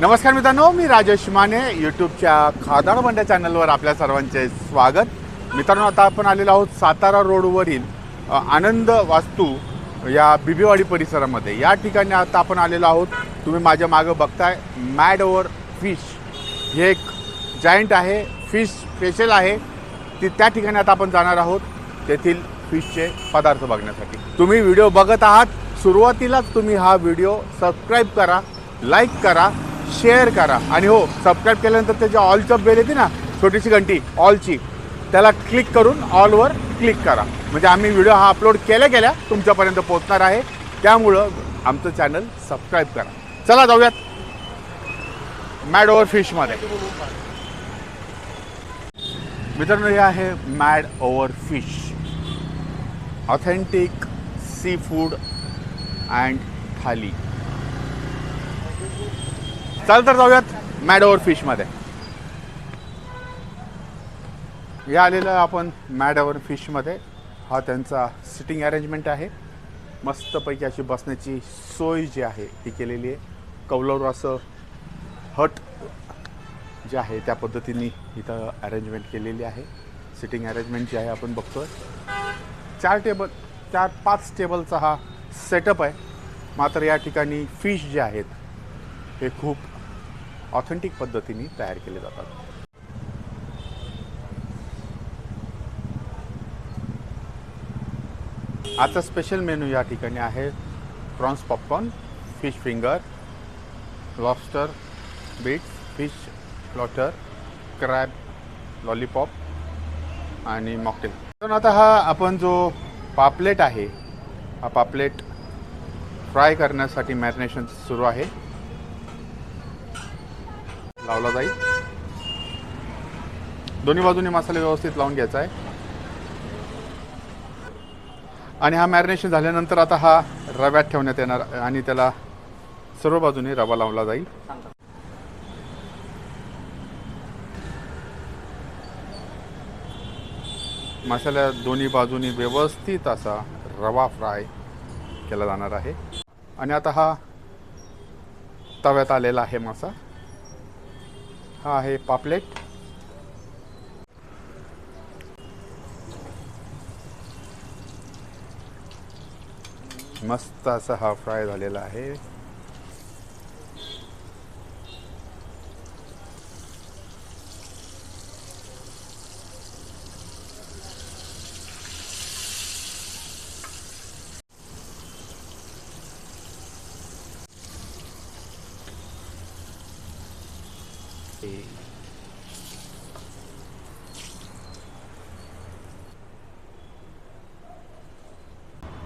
नमस्कार मित्रांनो मी राजेश माने यूट्यूबच्या खादाड बंड्या चॅनलवर आपल्या सर्वांचे स्वागत. मित्रांनो आता आपण आलेलो आहोत सातारा रोडवरील आनंद वास्तू या बिबीवाडी परिसरामध्ये. या ठिकाणी आता आपण आलेलो आहोत. तुम्ही माझ्या मागं बघताय मॅड ओवर फिश हे एक जायंट आहे फिश स्पेशल आहे. ती त्या ठिकाणी आता आपण जाणार आहोत तेथील फिशचे पदार्थ बघण्यासाठी. तुम्ही व्हिडिओ बघत आहात सुरुवातीलाच तुम्ही हा व्हिडिओ सबस्क्राईब करा लाईक करा शेअर करा. आणि हो सबस्क्राईब केल्यानंतर त्याच्या ऑलचं बेल येते ना छोटीशी घंटी ऑलची त्याला क्लिक करून ऑलवर क्लिक करा. म्हणजे आम्ही व्हिडिओ हा अपलोड केल्या गेल्या तुमच्यापर्यंत पोहोचणार आहे. त्यामुळं आमचं चॅनल सबस्क्राईब करा. चला जाऊयात. मॅड ओव्हर फिशमध्ये मित्रांनो हे आहे mad over fish authentic sea food and thali चल तर जाऊयात मॅड ओव्हर फिशमध्ये या आलेलं आपण मॅड ओव्हर फिशमध्ये हा त्यांचा सिटिंग अरेंजमेंट आहे. मस्तपैकी अशी बसण्याची सोय जी आहे ती केलेली आहे. कौलावर असं हट जे आहे त्या पद्धतीने इथं अरेंजमेंट केलेली आहे. सिटिंग अरेंजमेंट जी आहे आपण बघतोय. चार टेबल चार पाच टेबलचा हा सेटअप आहे. मात्र या ठिकाणी फिश जे आहेत हे खूप ऑथेंटिक पद्धतीने तयार केले जातात. आजचा स्पेशल मेनू या ठिकाणी आहे prawns popcorn fish finger lobster bites fish लॉटर crab lollipop आणि मॉकटेल तर आता हा आपण जो पापलेट आहे हा पापलेट फ्राय करण्यासाठी मॅरिनेशन सुरू आहे. लावला जाईल. दोन्ही बाजूने मसाले व्यवस्थित लावून घ्यायचा आहे. आणि हा मॅरिनेशन झाल्यानंतर आता हा रव्यात ठेवण्यात येणार आणि त्याला सर्व बाजूने रवा लावला जाईल. मसाल्या दोन्ही बाजूनी व्यवस्थित असा रवा फ्राय केला जाणार आहे. आणि आता हा तव्यात आलेला आहे मासा. हा आहे पापलेट. मस्त असा हा फ्राय झालेला आहे.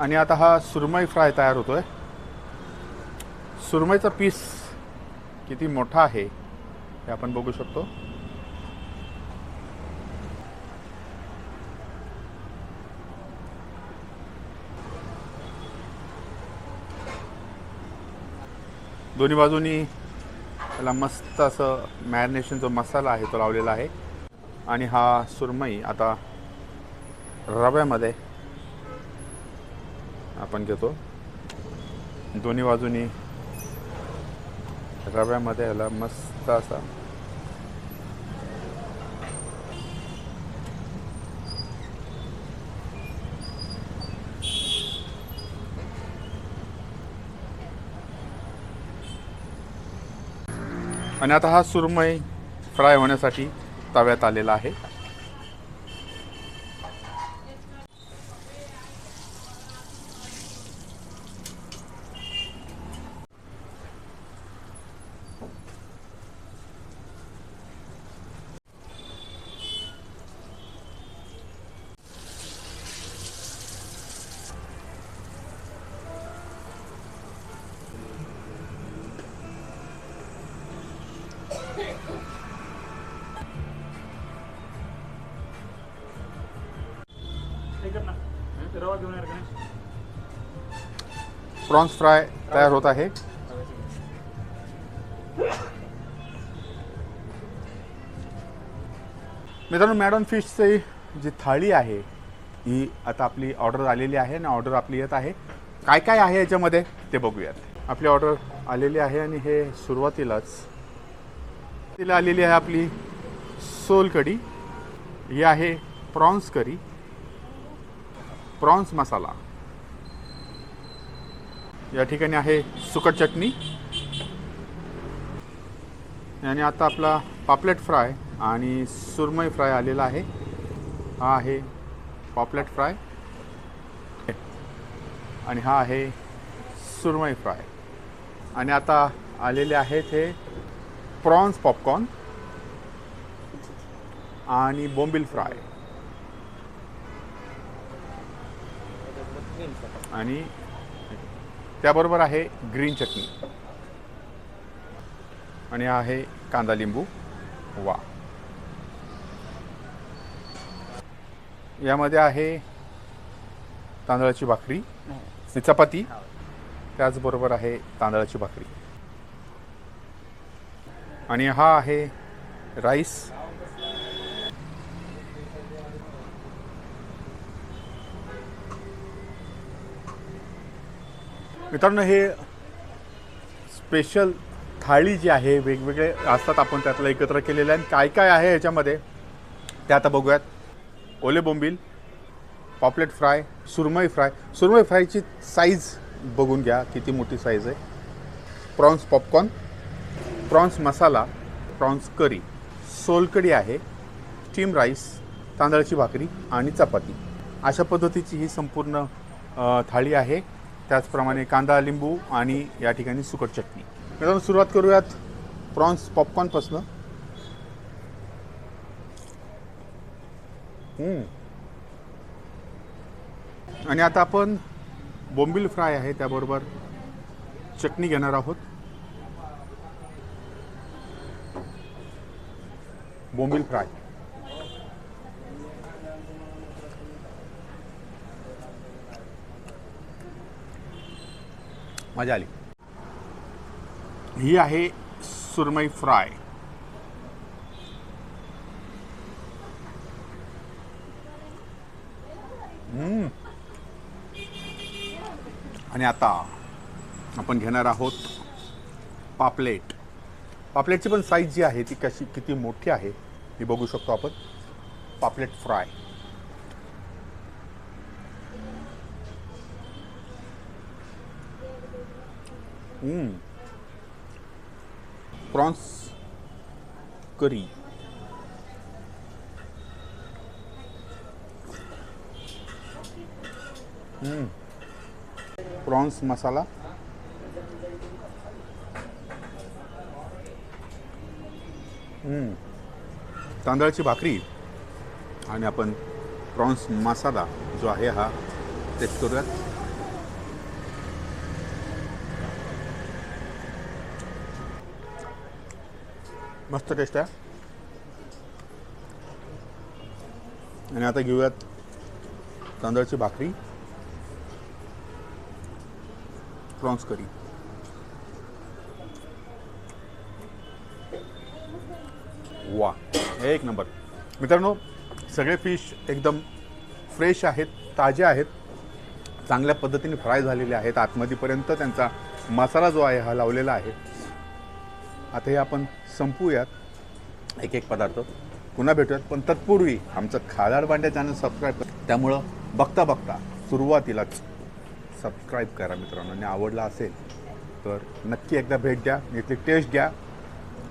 आणि आता हा सुरमई फ्राय तयार होतोय. सुरमईचा पीस किती मोठा आहे हे आपण बघू शकतो. दोन्ही बाजूनी त्याला मस्त असं मॅरिनेशन जो मसाला आहे तो लावलेला आहे. आणि हा सुरमई आता रव्यामध्ये आपण घेतो. दोन्ही बाजूनी रव्यामध्ये याला मस्त असा आणि आता हा सुरमई फ्राय होण्यासाठी तव्यात आलेला आहे. प्रॉन्स फ्राय तयार होत आहे. मित्रांनो मॅडम फिशची जी थाळी आहे ही आता आपली ऑर्डर आलेली आहे आणि ऑर्डर आपली येत आहे. काय काय आहे याच्यामध्ये ते बघूयात. आपली ऑर्डर आलेली आहे आणि हे सुरुवातीलाच तिला आलेली आहे आपली सोलकढी ही आहे प्रॉन्स करी. प्रॉन्स मसाला. या ठिकाणी आहे सुकट चटणी. आणि आता आपला पापलेट फ्राय आणि सुरमई फ्राय आलेला आहे. हा आहे पापलेट फ्राय. आणि हा आहे सुरमई फ्राय. आणि आता आलेले आहेत हे प्रॉन्स पॉपकॉर्न आणि बोंबिल फ्राय. आणि त्याबरोबर आहे ग्रीन चटणी. आणि हा आहे कांदा लिंबू वा. यामध्ये आहे तांदळाची भाकरी चपाती. त्याचबरोबर आहे तांदळाची भाकरी. आणि हा आहे राईस. मित्रांनो हे स्पेशल थाळी जी आहे वेगवेगळे असतात आपण त्यातलं एकत्र केलेलं आहे. आणि काय काय आहे याच्यामध्ये ते आता बघूयात. ओले बोंबील पॉपलेट फ्राय सुरमई फ्राय. सुरमई फ्रायची साईज बघून घ्या किती मोठी साईज आहे. Prawns popcorn prawns masala prawns curry. Solkadhi आहे स्टीम राईस तांदळाची भाकरी आणि चपाती. अशा पद्धतीची ही संपूर्ण थाळी आहे. त्याचप्रमाणे कांदा लिंबू आणि या ठिकाणी सुकट चटणी. मित्रांनो सुरुवात करूयात प्रॉन्स पॉपकॉर्नपासनं आणि आता आपण बोंबिल फ्राय आहे त्याबरोबर चटणी घेणार आहोत. बोंबिल फ्राय. मजा आली. ही आहे सुरमई फ्राय. आणि आता आपण घेणार आहोत पापलेट. पापलेटची पण साईज जी आहे ती कशी किती मोठी आहे ही बघू शकतो आपण. पापलेट fry. Prawns curry. Prawns masala. हम्म. तांदळाची भाकरी. आणि आपण प्रॉन्स मसाला जो आहे हा टेस्ट करूयात. मस्त टेस्ट आहे. आणि आता घेऊयात तांदळाची भाकरी. प्रॉन्स करी वा एक नंबर. मित्रांनो सगळे फिश एकदम फ्रेश आहेत ताजे आहेत. चांगल्या पद्धतीने फ्राय झालेले आहेत. आतमध्येपर्यंत त्यांचा मसाला जो आहे हा लावलेला आहे. आता हे आपण संपूयात. एक एक पदार्थ. पुन्हा भेटूयात पण तत्पूर्वी आमचं खादाड भांड्या चॅनल सबस्क्राईब कर त्यामुळं बघता बघता सुरुवातीलाच सबस्क्राईब करा मित्रांनो. आणि आवडला असेल तर नक्की एकदा भेट द्या इथली टेस्ट घ्या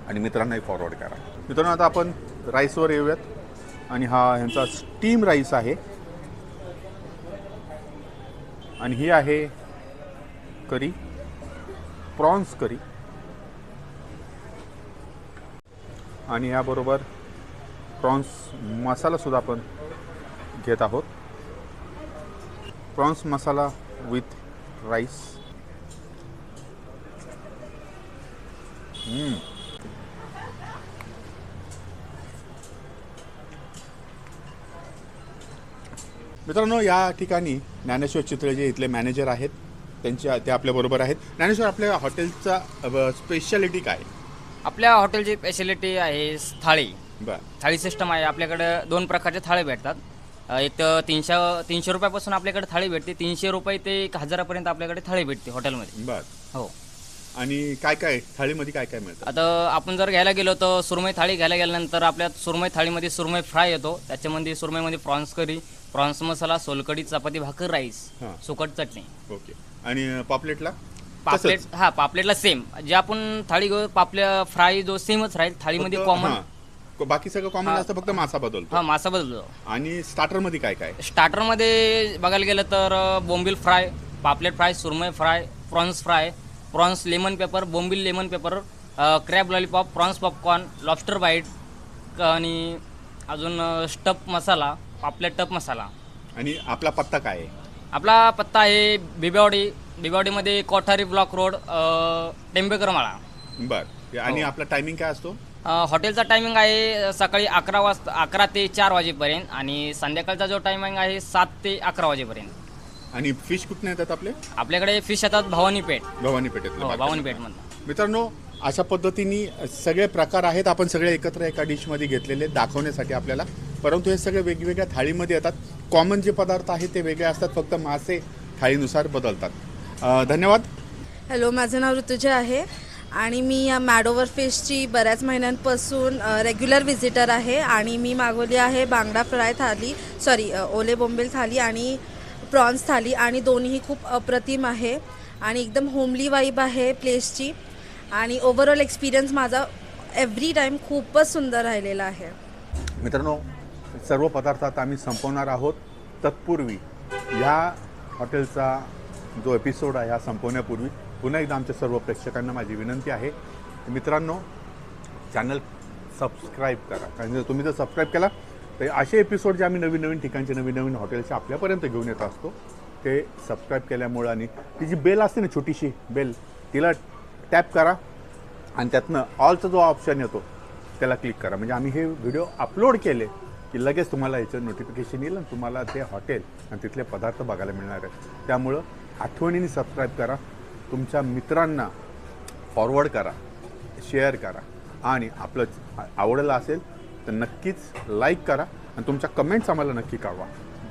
आणि मित्रांनाही फॉरवर्ड करा. मित्रांनो आता आपण राईसवर येऊयात. आणि हा ह्यांचा स्टीम राईस आहे. आणि ही आहे करी प्रॉन्स करी. आणि याबरोबर प्रॉन्स मसालासुद्धा आपण घेत आहोत. प्रॉन्स मसाला विथ राईस मित्रांनो या ठिकाणी ज्ञानेश्वर चित्रे जे इथले मॅनेजर आहेत. त्यांच्या ते आपल्याबरोबर आहेत. ज्ञानेश्वर आपल्या हॉटेलचा स्पेशालिटी काय? आपल्या हॉटेलची स्पेशालिटी आहे थाळी. बर. थाळी सिस्टम आहे. आपल्याकडे दोन प्रकारचे थाळे भेटतात. अ, एक तर तीनशे तीनशे रुपयापासून आपल्याकडे थाळी भेटते. तीनशे रुपये ते एक हजारापर्यंत आपल्याकडे थाळी भेटते हॉटेलमध्ये. बर. हो. आणि काय काय थाळीमध्ये काय काय मिळतं? आता आपण जर घ्यायला गेलो तर सुरमई थाळी घ्यायला गेल्यानंतर आपल्यात सुरमई थाळीमध्ये सुरमई फ्राय येतो. त्याच्यामध्ये सुरमईमध्ये प्रॉन्स करी प्रॉन्स मसाला सोलकडी चपाती भाकर राईस हां. सुकट चटणी. ओके. आणि पॉपलेटला? पापलेट हा पापलेटला सेम जे आपण थाळी घेऊ पापल्या फ्राय जो सेमच राहील थाळीमध्ये कॉमन बाकी सगळं कॉमन असतं फक्त मासा बदलतो. हा मासा बदलतो. आणि स्टार्टरमध्ये काय काय? स्टार्टरमध्ये बघायला गेलं तर अ, बोंबील फ्राय पापलेट फ्राय सुरमई fry prawns fry prawns lemon pepper बोंबील lemon pepper crab lollipop prawns popcorn lobster bite आणि अजून स्टप मसाला पापलेट टप मसाला. आणि आपला पत्ता काय आहे? आपला पत्ता आहे बिबेवाडी बिबेवाडीमध्ये कोठारी ब्लॉक रोड टेंबेकर माळा बर. आणि हो. आपला टायमिंग काय असतो? हॉटेलचा टायमिंग आहे सकाळी अकरा वाजता अकरा ते चार वाजेपर्यंत आणि संध्याकाळचा जो टायमिंग आहे सात ते अकरा वाजेपर्यंत. आणि फिश कुठून येतात आपले? आपल्याकडे फिश येतात भवानी पेठ. भवानी हो पेठेत भवानी पेठमधनं मित्रांनो अशा पद्धतीने सगळे प्रकार आहेत आपण सगळे एकत्र एका डिशमध्ये घेतलेले दाखवण्यासाठी आपल्याला. परंतु हे सगळे वेगवेगळ्या थाळीमध्ये येतात. कॉमन जे पदार्थ आहेत ते वेगळे असतात फक्त मासे थाळीनुसार बदलतात. धन्यवाद. हॅलो माझं नाव ऋतुजा आहे आणि मी या मॅडोवर फिशची बऱ्याच महिन्यांपासून रेग्युलर व्हिजिटर आहे आणि मी मागवली आहे बांगडा फ्राय थाली सॉरी ओले बोंबील थाली आणि प्रॉन्स थाली आणि दोन्हीही खूप अप्रतिम आहे आणि एकदम होमली वाईब आहे प्लेसची आणि ओव्हरऑल एक्सपिरियन्स माझा एव्हरी टाईम खूपच सुंदर राहिलेला आहे. मित्रांनो सर्व पदार्थ आता आम्ही संपवणार आहोत तत्पूर्वी ह्या हॉटेलचा जो एपिसोड आहे हा संपवण्यापूर्वी पुन्हा एकदा आमच्या सर्व प्रेक्षकांना माझी विनंती आहे. मित्रांनो चॅनल सबस्क्राईब करा. कारण जर तुम्ही जर सबस्क्राईब केला तर असे एपिसोड जे आम्ही नवीन नवीन ठिकाणचे नवीन नवीन हॉटेलचे आपल्यापर्यंत घेऊन येत असतो ते सबस्क्राईब केल्यामुळं आणि ती जी बेल असते ना छोटीशी बेल तिला टॅप करा आणि त्यातनं ऑलचा जो ऑप्शन येतो त्याला क्लिक करा. म्हणजे आम्ही हे व्हिडिओ अपलोड केले की लगेच तुम्हाला याचं नोटिफिकेशन येईल आणि तुम्हाला ते हॉटेल आणि तिथले पदार्थ बघायला मिळणार आहेत. त्यामुळं आठवणीने सबस्क्राईब करा. तुमच्या मित्रांना फॉरवर्ड करा. शेअर करा. आणि आपलं आवडलं असेल तर नक्कीच लाईक करा. आणि तुमच्या कमेंट्स आम्हाला नक्की कळवा.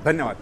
धन्यवाद.